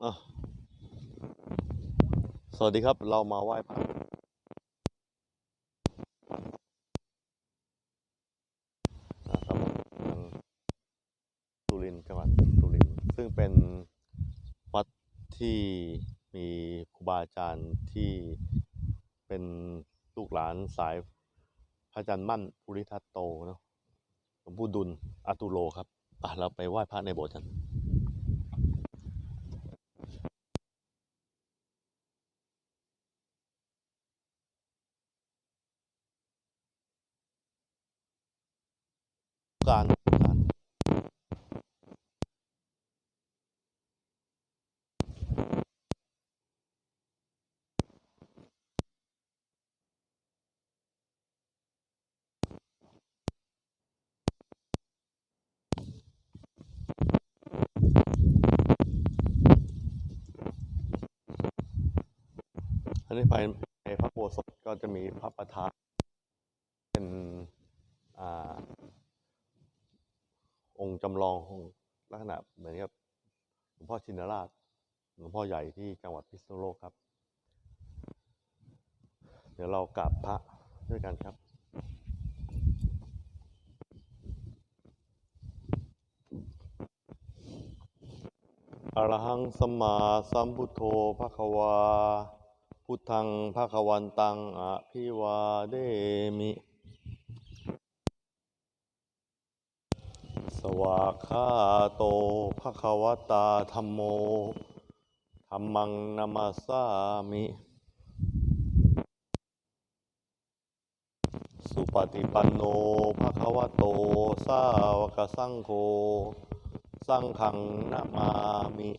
สวัสดีครับ เรามาไหว้พระนะครับสุรินจังหวัดสุรินซึ่งเป็นวัดที่มีครูบาอาจารย์ที่เป็นลูกหลานสายพระอาจารย์มั่นภูริทัตโตเนาะหลวงปู่ดุลอาตุโลครับเราไปไหว้พระในโบสถ์กัน การอันนี้ภายในพระโบสถ์ก็จะมีพระประธานเป็นอ่า องค์จำลองของลักษณะเหมือนกับหลวงพ่อชินราชหลวงพ่อใหญ่ที่จังหวัดพิษณุโลกครับ เดี๋ยวเรากราบพระด้วยกันครับอรหังสมมาสัมพุทโธภควา พุทธังภควันตังอภิวาเดมิ สวากขาโตภะคะวตาธรรมโมธรรมังนามาสามิ สุปฏิปันโนภะคะวโต สาวกสังโฆ สังขังนามามิ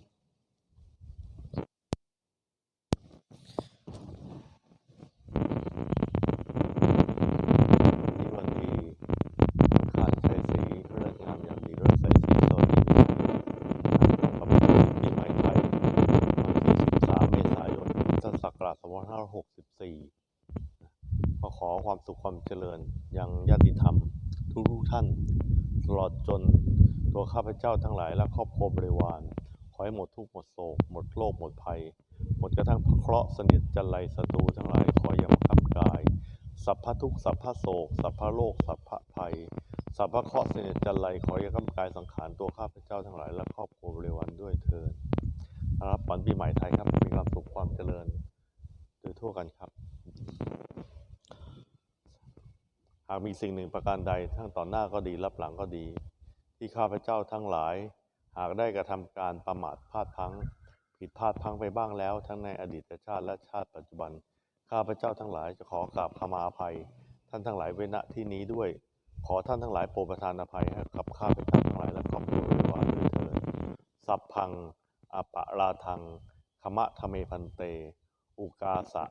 ที่วันดีขาดชัยศรีเลิกงามยามดีเลิกชัยศรีสวัสดีครับปีใหม่ไทยวันที่ 13 เมษายนพุทธศักราช2564 ข อขอความสุขความเจริญยังญาติธรรมทุกทุกท่าน ตลอดจนตัวข้าพเจ้าทั้งหลายและครอบครัวบริวาร ขอให้หมดทุกข์หมดโศก หมดโรคหมดภัย หมดกระทั่งพระเคราะห์สนิทจันไรศัตรูทั้งหลายขออย่ามาคับกาย สัพพทุกสัพพโศก สัพพโรคสัพพภัย สัพพเคราะห์เสนิทจันไรขออย่าคับกายสังขารตัวข้าพเจ้าทั้งหลายและครอบครัวบริวารด้วยเถิดนะครับวันปีใหม่ไทยครับมีความสุขความเจริญโดยทั่วกันครับ หากมีสิ่งหนึ่งประการใดทั้งต่อหน้าก็ดีรับหลังก็ดี ที่ข้าพเจ้าทั้งหลาย หากได้กระทำการประมาทพลาดพลั้งผิดพลาดพลั้งไปบ้างแล้ว ทั้งในอดีตชาติและชาติปัจจุบัน ข้าพเจ้าทั้งหลายจะขอกราบขมาอภัย ท่านทั้งหลายเวณที่นี้ด้วย ขอท่านทั้งหลายโปรดประทานอภัยให้กับข้าพเจ้าทั้งหลายและครอบครัวบริวาด้วยเถิดสัพพังอปะราทังขมะทะเมพันเต อุกาสะ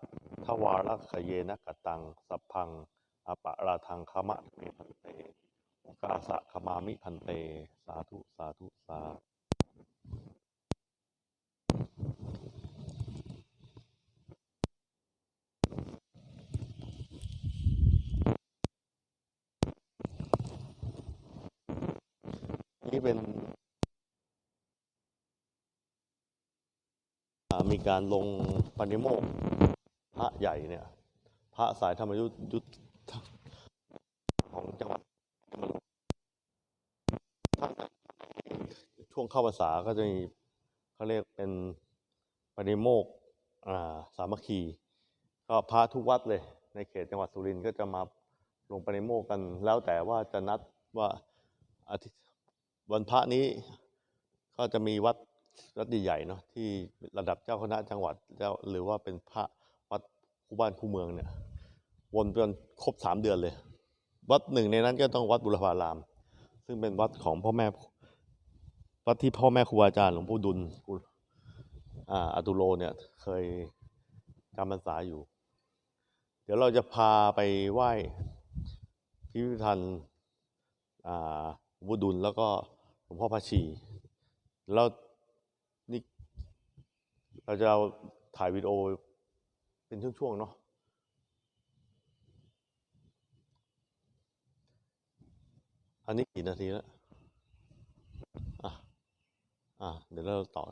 ทวารักเยนะกตัง สัพพัง อปะราทังขมะเมพันเตอุกาสะขมามิพันเต สาธุ สาธุ สาธุนี่เป็นมีการลงปณิโมกพระใหญ่เนี่ย พระสายธรรมยุทธยุทธของจังหวัด ช่วงเข้าภาษาก็จะมีเขาเรียกเป็นปณิโมกข์อ่าสามัคคี ก็พระทุกวัดเลยในเขตจังหวัดสุรินทร์ก็จะมาลงปณิโมกข์กันแล้วแต่ว่าจะนัดว่าอาทิตย์วันพระนี้ก็จะมีวัดวัดใหญ่ๆเนาะที่ระดับเจ้าคณะจังหวัดเจ้าหรือว่าเป็นพระวัดคู่บ้านคู่เมืองเนี่ยวนจนครบสามเดือนเลย วัดหนึ่งในนั้นก็ต้องวัดบุรพาราม ซึ่งเป็นวัดของพ่อแม่ วัดที่พ่อแม่ครูอาจารย์หลวงปู่ดุลอ่าอตุโลเนี่ย เคยจำพรรษาอยู่ เดี๋ยวเราจะพาไปไหว้พิพิธภัณฑ์อ่าหลวงพ่ดุลแล้วก็หลวงพ่อพระชีแล้วนี่เราจะาถ่ายวิดีโอเป็นช่วงๆเนาะอันนี้กี่นาทีแล้ว อะเดี๋ยวเราต่อ